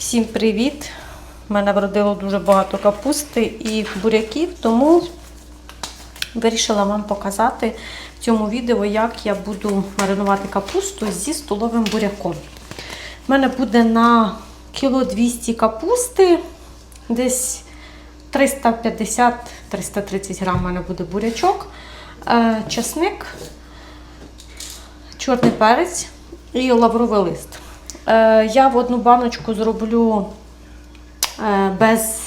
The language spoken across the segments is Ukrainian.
Всім привіт! У мене вродило дуже багато капусти і буряків, тому вирішила вам показати в цьому відео, як я буду маринувати капусту зі столовим буряком. У мене буде на кіло 200 капусти, десь 350-330 грам у мене буде бурячок, е, часник, чорний перець і лавровий лист. Е, Я в одну баночку зроблю е, без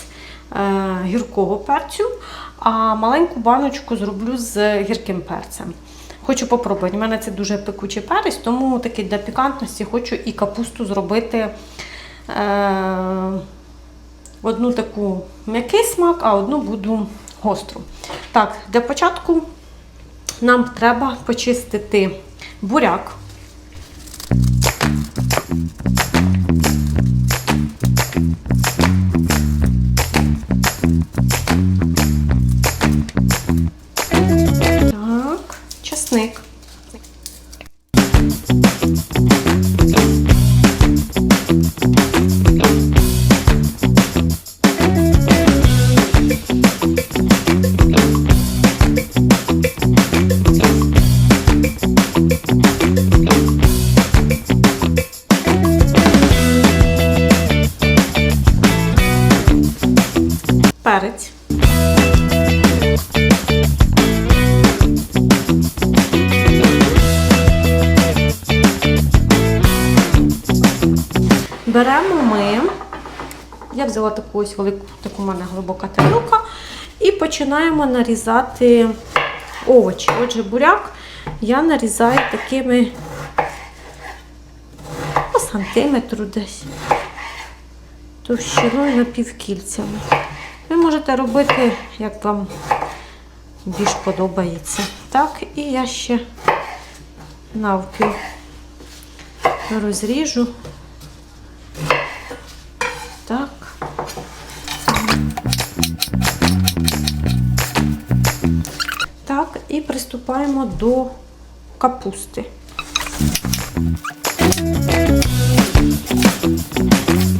е, гіркого перцю, а маленьку баночку зроблю з гірким перцем. Хочу попробувати. У мене це дуже пекучий перець, тому такий для пікантності хочу і капусту зробити е, одну таку м'який смак, а одну буду гостру. Так, для початку нам треба почистити буряк. Перець. Беремо ми, я взяла таку ось велику, таку в мене глибока тарілка, і починаємо нарізати овочі. Отже, буряк я нарізаю такими по сантиметру десь товщиною напівкільцями. Можете робити, як вам більш подобається. Так, і я ще навпіл розріжу. Так. Так, і приступаємо до капусти.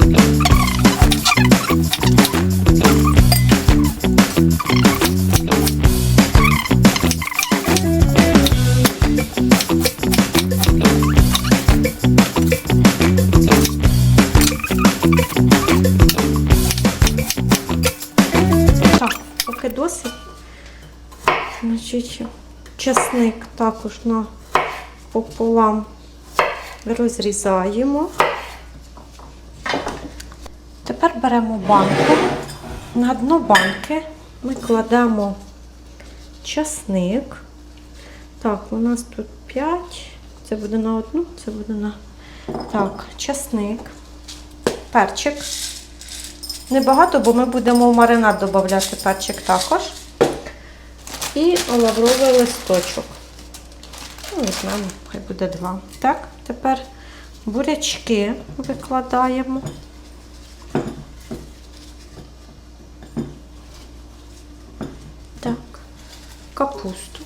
Так, часник також пополам розрізаємо. Тепер беремо банку. На дно банки ми кладемо часник. Так, у нас тут 5. Це буде на одну, це буде на. Так, часник, перчик. Небагато, бо ми будемо в маринад додати перчик також. І лавровий листочок. Ну, візьмемо, хай буде два. Так, тепер бурячки викладаємо. Так, капусту.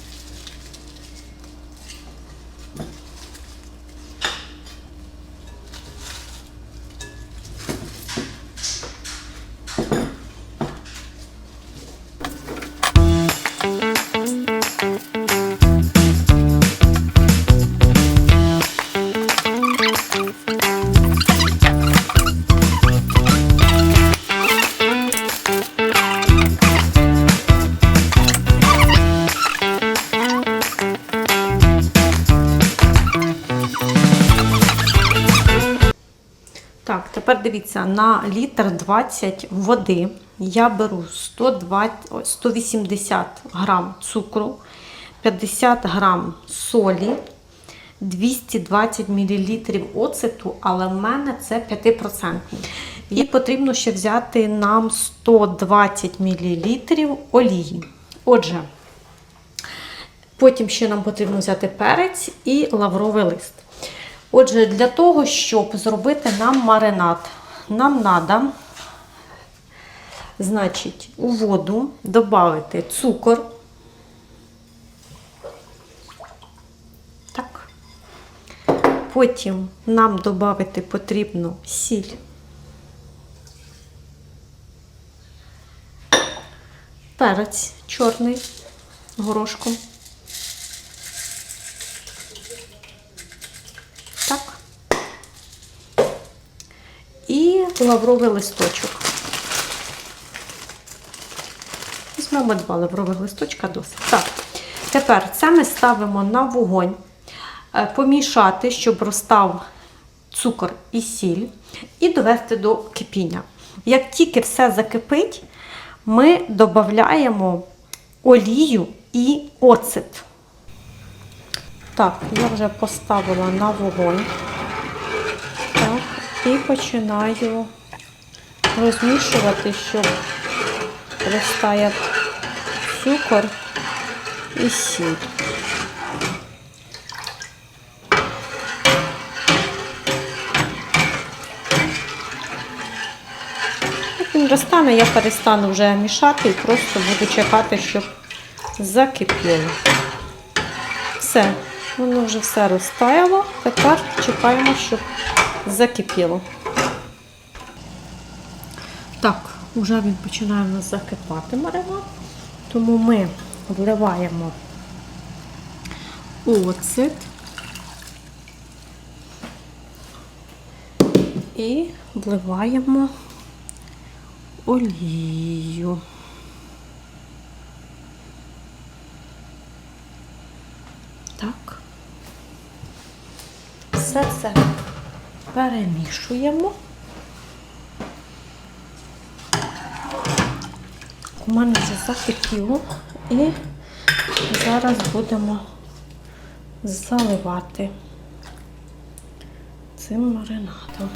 Тепер дивіться, на літр 20 води я беру 120, 180 грам цукру, 50 грам солі, 220 мл оцету, але в мене це 5%. І потрібно ще взяти нам 120 мл олії. Отже, потім ще нам потрібно взяти перець і лавровий лист. Отже, для того, щоб зробити нам маринад, нам треба, значить, у воду додати цукор. Так. Потім нам додати потрібно сіль. Перець чорний горошком. Лавровий листочок. Візьмемо два лаврових листочка досить. Так. Тепер це ми ставимо на вогонь, е, помішати, щоб розстав цукор і сіль, і довести до кипіння. Як тільки все закипить, ми додаємо олію і оцет. Так, я вже поставила на вогонь. І починаю розмішувати, щоб розтаяв цукор і сіль. Він розтане, я перестану вже мішати і просто буду чекати, щоб закипіло. Все, воно вже все розтаяло. Тепер чекаємо, щоб закипіло. Так, вже він починає у нас закипати маринад. Тому ми вливаємо оцет і вливаємо олію. Так. Все це перемішуємо. У мене вже закипіло і зараз будемо заливати цим маринадом.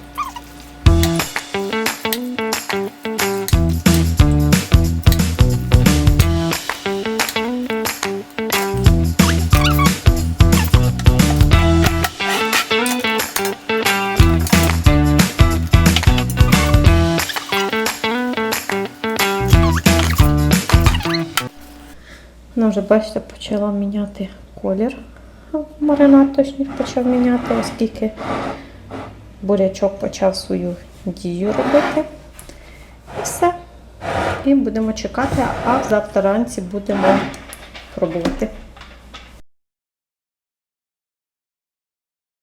Вона вже, бачите, почала міняти колір. Маринад точніше почав міняти, оскільки бурячок почав свою дію робити. І все. І будемо чекати, а завтра ранці будемо пробувати.